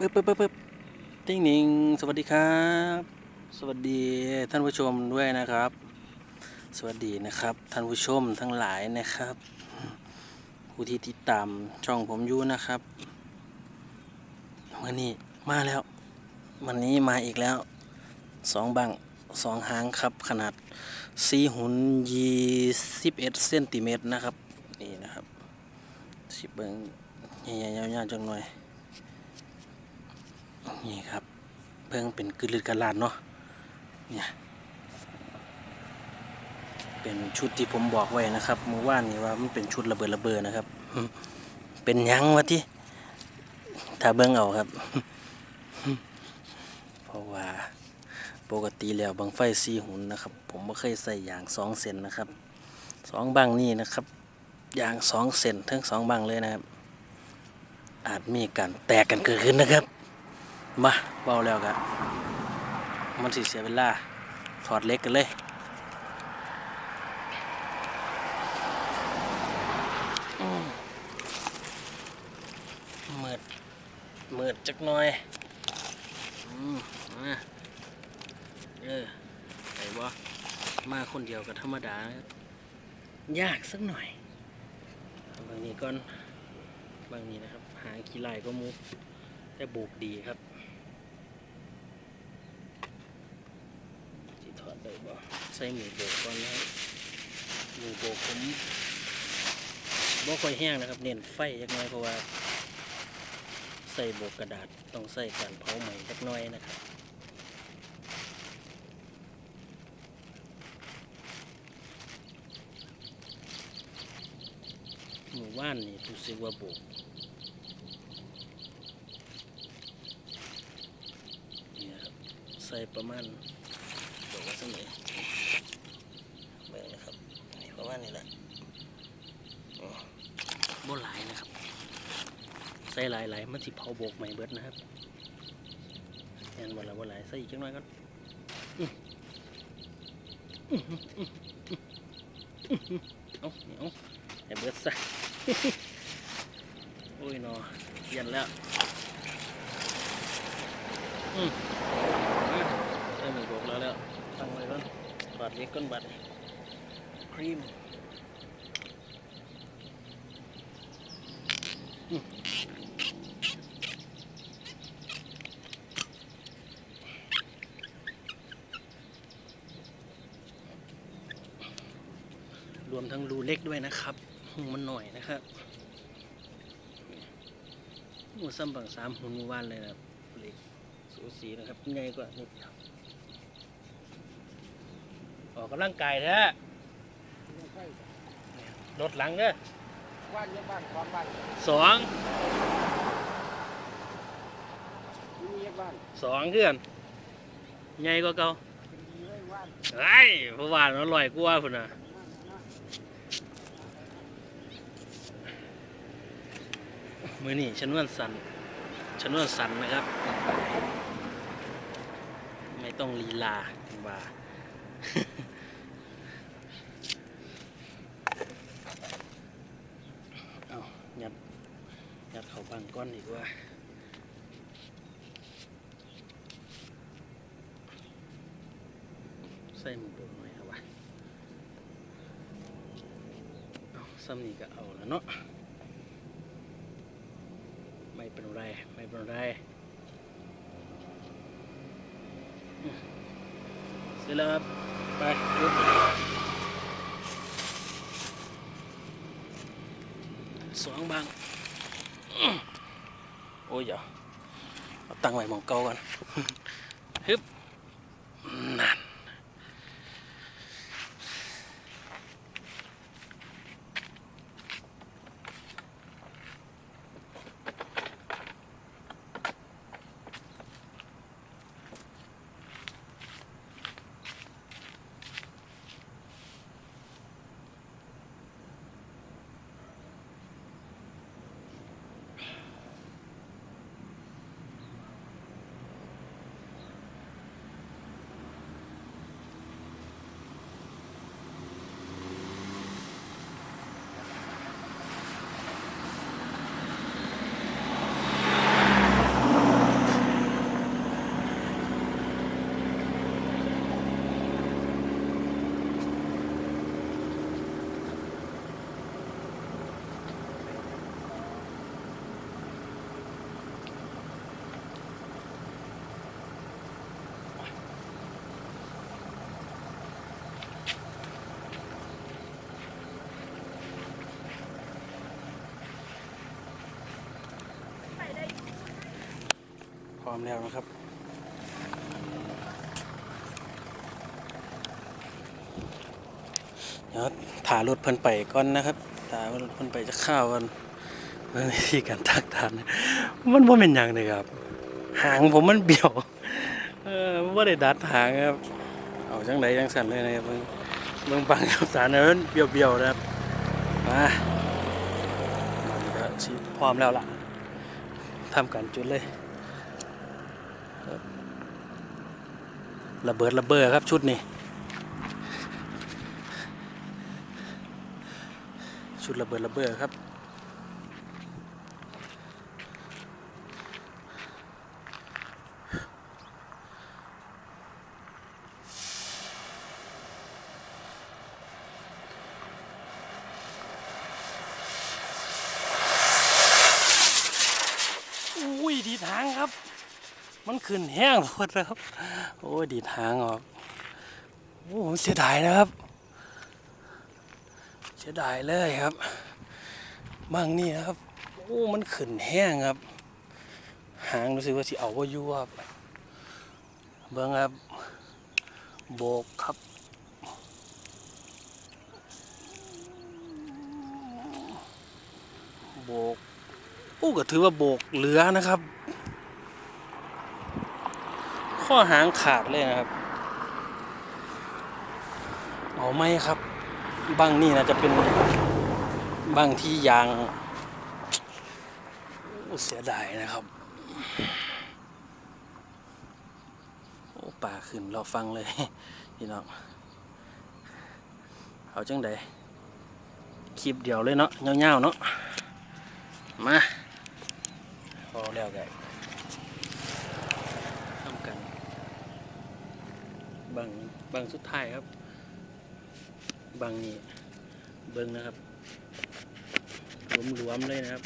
ปึ๊บปึ๊บปึ๊บปึ๊บติ้งนิงสวัสดีครับ สวัสดีท่านผู้ชมด้วยนะครับ สวัสดีนะครับ ท่านผู้ชมทั้งหลายนะครับ ผู้ที่ติดตามช่องผมอยู่นะครับวันนี้มาแล้ว วันนี้มาอีกแล้วสองบังสองหางครับ ขนาดสี่หุ่นยี่สิบเอ็ดเซนติเมตรนะครับ นี่นะครับสิบเบิงใหญ่ๆยาวๆจังหน่อย นี่ครับเพิ่งเป็นกึลืดกันลาดเนาะเนี่ยเป็นชุดที่ผมบอกไว้นะครับเมื่อวานนี้ว่ามันเป็นชุดระเบิดระเบิดนะครับ เป็นยังวะที่ถ้าเบิ่งเอาครับ เพราะว่าปกติแล้วบังไฟสีหุ่นนะครับ ผมไม่เคยใส่อย่างสองเซนนะครับสองบังนี่นะครับ อย่างสองเซนทั้งสองบังเลยนะครับ อาจมีการแตกกันเกิดขึ้นนะครับ มาเบาแล้วกะมันสิเสียเวลา ถอดเล็กกันเลยอืมมืด มืดจักหน่อยอืมมาเออไอ้บ่มาคนเดียวก็ธรรมดา ยากสักหน่อยบางนี้ก่อน บางนี้นะครับ หาขี้ไล่ก็มุกแต่บุกดีครับ สิถอดได้บ่ ใส่หมูโบกก่อนนะครับหมูโบกผมบ่ค่อยแห้งนะครับ เน้นไฟจักหน่อยเพราะว่า ใส่โบกกระดาษต้องใส่การเผาใหม่จักหน่อยนะครับหมู่บ้านนี่รู้สึกว่าโบกนี่ครับใส่ประมาณบอกว่าเสมอเบิ่งนะครับนี่ประ มาณนี้แหละอ๋อบ่หลายนะครับ ใส่หลายหลายๆมันสิเผาโบกใหม่เบิดนะครับยันบ่ละบ่หลายใส่อีกจังหน่อยก่อนอื้ออื้ออื้ออื้ออื้อเอานี่เอาให้เบิดซะโอ้ยหนอเย็นแล้วอืมอะใส่หมูโบกแล้วแล้วตั้งไว้ก่อนบาดเล็กก้นบาดครีมอืม รวมทั้งรูเล็กด้วยนะครับหูมันหน่อยนะครับหูซ้ำบังสามหุ่นหมู่บ้านเลยนะครับเล็กสูสีนะครับใหญ่กว่านิดเดียวออกกำลังกายแท้รถหลังเด้อ บ้านเยอะบ้านความบ้านสองมีเยอะบ้านสองเพื่อนใหญ่กว่าเก่ามีเยอะบ้านไอ้พราะว่ามันอร่อยกว่าพุ่นน่ะมือนี่ชนวนสันชนวนสันนะครับ ไม่ต้องลีลาว่ายัดยัดเขาบาง ก้อนดีกว่าใส่หมูโดหน่อยครับวะเอาซ้ำนี่ก็เอาแล้วเนาะไม่เป็นไรไม่เป็นไรเสร็จแล้วครับไปลุกสองบาง โอ้ยเดี๋ยว ร้อมแล้วนะครับเดี๋ยวถ่ารถเพิ่นไปก่อนนะครับถ่ารถเพิ่นไปจะข้าวกันวิธีการตักทานเนี่ยมันว่าเป็นอย่างเลยครับ หางผมมันเบี้ยวเออว่าได้ดัดหางครับเอาจังไดจังสันเลยนะครับเบิ่งบิ่งปังกับสารเนี่ยมันเบี้ยวๆนะครับมามันก็พร้อมแล้วล่ะทำการจุดเลย ระเบิดระเบ้อครับชุดนี้ ชุดระเบิดระเบ้อครับ อุ้ยดีทางครับ มัน ขึ้นแห้งหมดแล้วครับ โอ้ดีทางออกโอ้ผมเสียดายนะครับ เสียดายเลยครับบางนี่นะครับ โอ้มันขึ้นแห้งครับ หางรู้สึกว่าสิเอาว่ายู่ครับเบิ่งครับ โบกครับโบกโอ้ก็ถือว่าโบกเหลือนะครับ ข้อหางขาดเลยนะครับเอาไหมครับบางนี่นะจะเป็นบางที่ยางเสียดายนะครับโอ้ป่าขึ้นเราฟังเลยพี่น้องเอาจังใดคลิปเดียวเลยเนาะเงาๆเนาะมาพอแล้วไงทำกัน บางบางสุดท้ายครับ บางนี่เบิ้งนะครับหลวมๆเลยนะครับ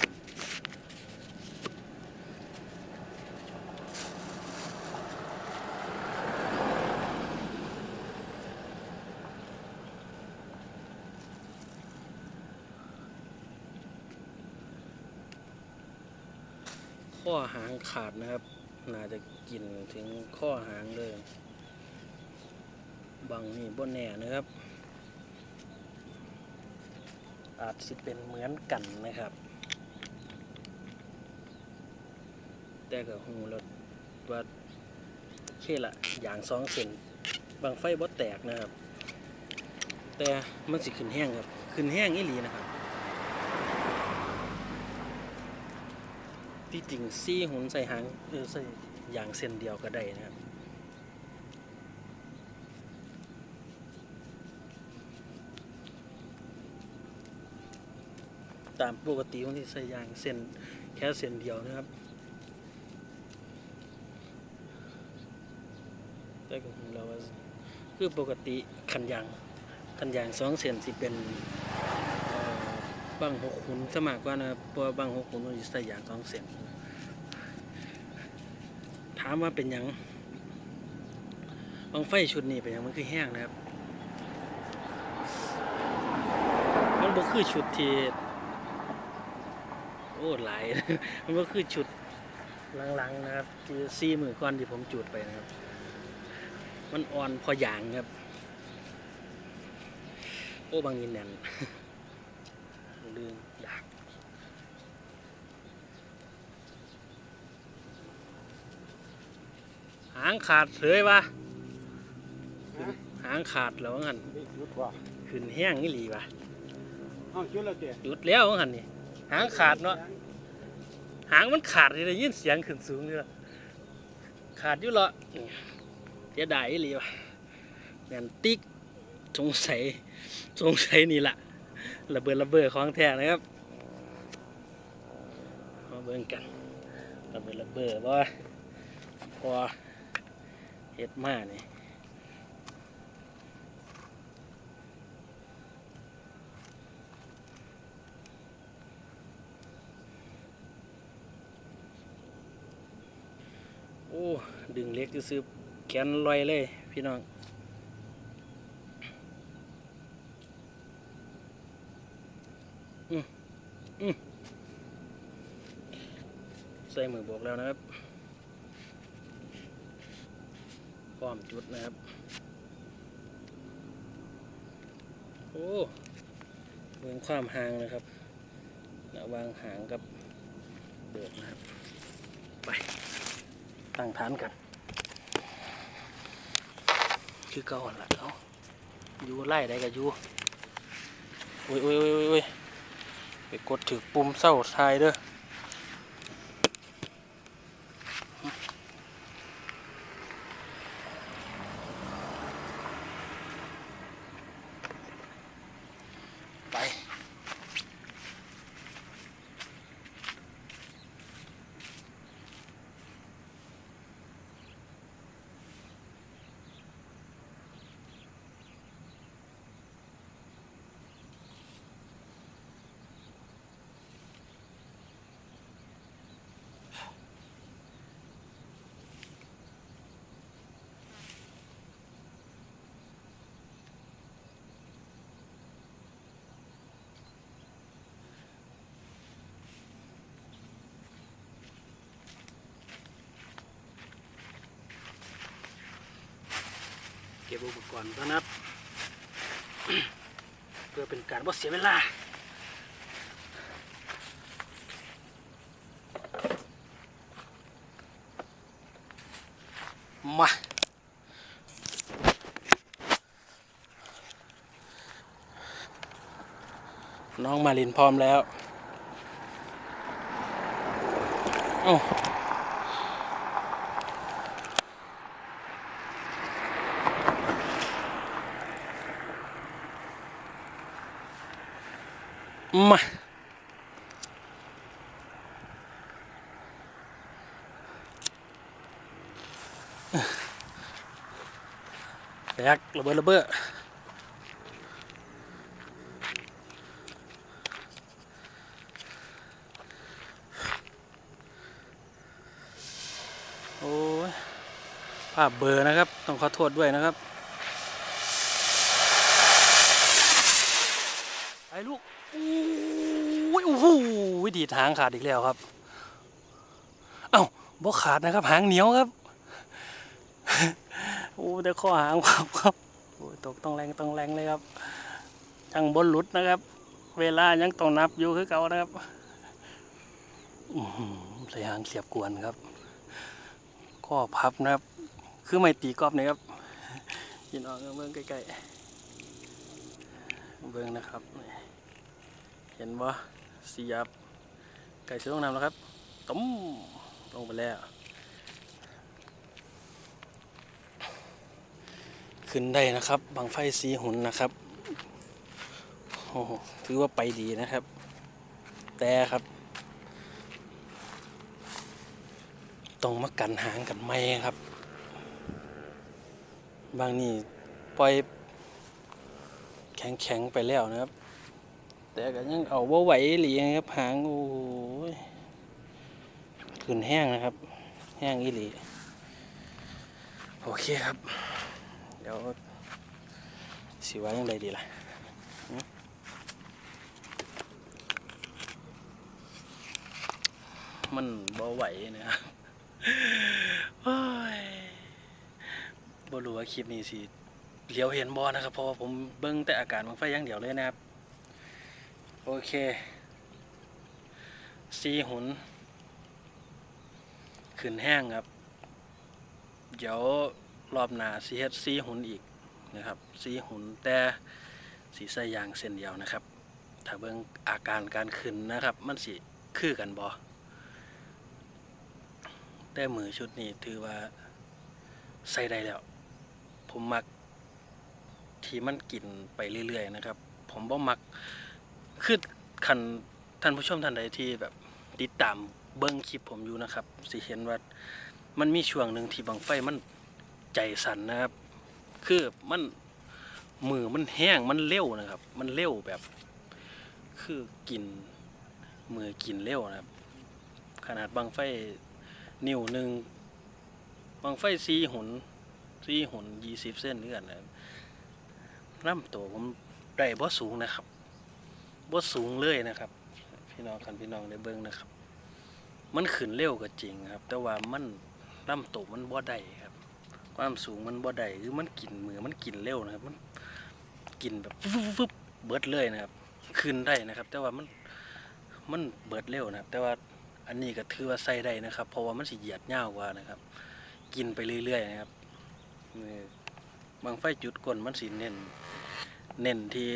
ข้อหางขาดนะครับ น่าจะกินถึงข้อหางเลย บางนี่บนแน่นะครับ อาจสิเป็นเหมือนกันนะครับ แต่ก็หูแล้วว่าเคละอย่างสองเซนบางไฟบ่แตกนะครับ แต่มันสิขึ้นแห้งครับ ขึ้นแห้งอีหลีนะครับ ที่จริงซี่หุนใส่หางเออใส่อย่างเส้นเดียวก็ได้นะครับ ตามปกติของที่ใส่ยางเส้นแค่เส้นเดียวนะครับ แต่ของเราว่าคือปกติขันยางขันยางสองเส้นสิเป็นบังหกขุนสมากกว่านะเพราะว่าบังหกขุนมันใส่ยางสองเส้นถามว่าเป็นยังบังไฟชุดนี้เป็นยังมันคือแห้งนะครับ มันบ่คือชุดที่ อ้หลาย มันก็คือชุดหลังๆนะครับที่ซี่มือก่อนที่ผมจุดไปนะครับ มันอ่อนพออย่างครับ โอ้บางยินแน่นลืมอยากหางขาดเลยวะหางขาดแล้วว่างั้นนี่ยุดว่าขึ้นแห้งนี่หลีวะเอ้าจุดแล้วเตี้ยหยุดแล้วว่างั้นนี่ หางขาดเนาะหางมันขาดเลยยินเสียงขึ้นสูงนี่ละขาดอยู่เหรอเสียดายอีหลีวะแมนติ๊กสงสัยสงสัยนี่ละระเบิดระเบิดของแท้นะครับมาเบิ่งกันระเบิดระเบิดว่าพอเฮ็ดมานี่ อ้ดึงเล็กจะซื้อแขนลอยเลยพี่น้องใส่มือบอกแล้วนะครับพร้อมจุดนะครับ โอ้เบิ่งความห่างนะครับระวางหางกับเบิดนะครับ ตั้งฐานกันคือเก่าหั่นละเอาอยู่ไล่ได้กับอยู่โอ้ยอ้ยโอ้ยโอ้ยโอ้ยไปกดถือปุ่มเศร้าทายเด้อ ก็บอุปกรณ์ก่อนนะครับ เพื่อเป็นการบ่เสียเวลามาน้องมาลินพร้อมแล้ว โอ้ ตกระเบิดระเบ้อโอ้ยภาพเบอร์นะครับ ต้องขอโทษด้วยนะครับไปลูกอู้ยโอ้โหดีดหางขาดอีกแล้วครับ เอ้าบ่ขาดนะครับ หางเหนียวครับ โอ้แต่ข้อหางครับครับโอ้ตกต้องแรงต้องแรงเลยครับจังบนหลุดนะครับ เวลายังต้องนับอยู่คือเก่านะครับอื้อหือใส่หางเสียบกวนครับข้อพับนะครับ คือไม่ตีกรอบนี่ครับยินออกเบิ่งใกล้ๆเบิ่งนะครับ เห็นบ่เสียบไก่เชื้องนำแล้วครับต้มลงไปแล้ว ขึ้นได้นะครับบังไฟสีหุนนะครับโอ้โหถือว่าไปดีนะครับ แต่ครับต้องมากันหางกันไม่ครับ บางนี่ปล่อยแข็งแข็งไปแล้วนะครับ แต่ก็ยังเอาว่าไหวหรือยังครับหางโอ้ยขึ้นแห้งนะครับ แห้งอีหลีโอเคครับ ดี๋ยวสิว่ายังไงดีล่ะมันบ่ไหวนะครับบ่รู้ว่าคลิปนี้สิเลี้ยวเห็นบ่นะครับ เพราะว่าผมเบิ่งแต่อาการของไฟย่างเดียวเลยนะครับ โอเคซีหุนขึ้นแห้งครับ เดี๋ยว รอบหน้าสีเฮ็ดซีหุนอีกนะครับซีหุนแต่สีใส่ยางเส้นเดียวนะครับ ถ้าเบิ่งอาการการขึ้นนะครับ มันสิคือกันบ่แต่มือชุดนี้ถือว่าใส่ได้แล้ว ผมมักที่มันกินไปเรื่อยๆนะครับ ผมบ่มักคือคันท่านผู้ชมท่านใดที่แบบติดตามเบิ้งคลิปผมอยู่นะครับสิเห็นว่ามันมีช่วงหนึ่งที่บังไฟมัน ใจสั่นนะครับ คือมันมือมันแห้งมันเร็วนะครับ มันเร็วแบบ คือกินมือกินเร็วนะครับ ขนาดบังไฟนิ้วหนึ่งบังไฟสีหุนสีหุนยี่สิบเส้นเลือนนะครับน้ำตัวผมได้บ่สูงนะครับบ่สูงเลยนะครับ พี่น้องคันพี่น้องได้เบิ่งนะครับ มันขึ้นเร็วก็จริงครับ แต่ว่ามันลำตกมันบ่ได้ครับ ความสูงมันบ่ได้คือมันกินมือมันกินเร็วนะครับ มันกินแบบฟึบฟึบเบิดเลยนะครับขึ้นได้นะครับ แต่ว่ามันมันเบิดเร็วนะครับ แต่ว่าอันนี้ก็ถือว่าใส่ได้นะครับ เพราะว่ามันสิเหยียดยาวกว่านะครับ กินไปเรื่อยๆนะครับบางไฟจุดก้นมันสิเน้นเน้นที่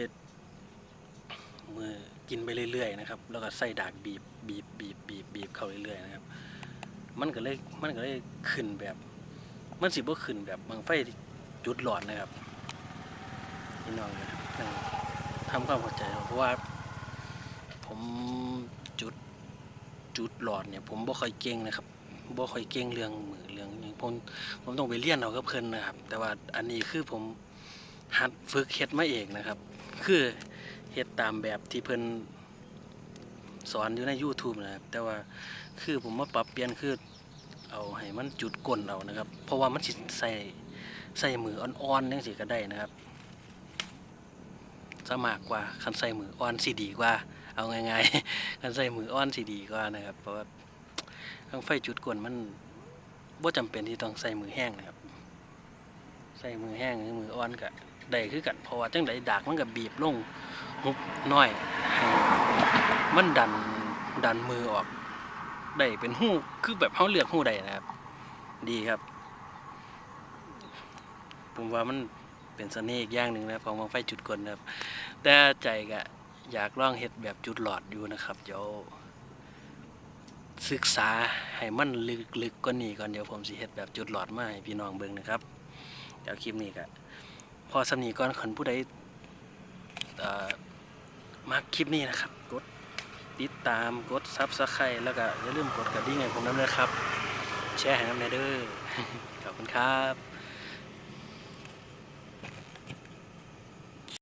มือกินไปเรื่อยๆนะครับ แล้วก็ใส่ดากบีบบีบบีบบีบบีบเข้าเรื่อยๆนะครับ มันก็เลยมันก็เลยขึ้นแบบ มันสิบ่ขึ้นแบบบางไฟจุดหลอดนะครับพี่น้องนะครับทำความเข้าใจเพราะว่า ผมจุดจุดหลอดเนี่ย ผมบ่ค่อยเก่งนะครับบ่ค่อยเก่งเรื่องมือเรื่องหยังผมผมต้องไปเรียนเอากับเพิ่นนะครับ แต่ว่าอันนี้คือผมหัดฝึกเฮ็ดมาเองนะครับ คือเฮ็ดตามแบบที่เพิ่นสอนอยู่ใน YouTube นะครับแต่ว่าคือผมมาปรับเปลี่ยนคือ เอาให้มันจุดก้นเอานะครับ เพราะว่ามันสิใส่ใส่มืออ่อนๆจังสิก็ได้นะครับสมากกว่าคันใส่มืออ่อนสิดีกว่า เอาง่ายๆคันใส่มืออ่อนสิดีกว่านะครับ เพราะว่าทั้งไฟจุดก้นมันบ่จำเป็นที่ต้องใส่มือแห้งนะครับ ใส่มือแห้งหรือมืออ่อนก็ได้คือกันเพราะว่าจังไดดากมันก็บีบลงหุบน้อยให้มันดันดันมือออก ได้เป็นหู้คือแบบเขาเลือกหู้ได้นะครับ ดีครับ ผมว่ามันเป็นเสน่ห์อีกอย่างหนึ่งนะครับของบังไฟจุดกลนะครับ แต่ใจก็อยากลองเห็ดแบบจุดหลอดอยู่นะครับเดี๋ยวศึกษาให้มันลึกๆกว่านี้ก่อนเดี๋ยวผมสิเห็ดแบบจุดหลอดมาให้พี่น้องเบิ่งนะครับ เดี๋ยวคลิปนี้ก็พอสำนีก่อนคนผู้ใดมาคลิปนี้นะครับกด ติดตามกดซับสไครต์แล้วก็อย่าลืมกดกระดิ่งให้ผมน้ำเลยครับ แชร์ให้น้ำในเด้อขอบคุณครับ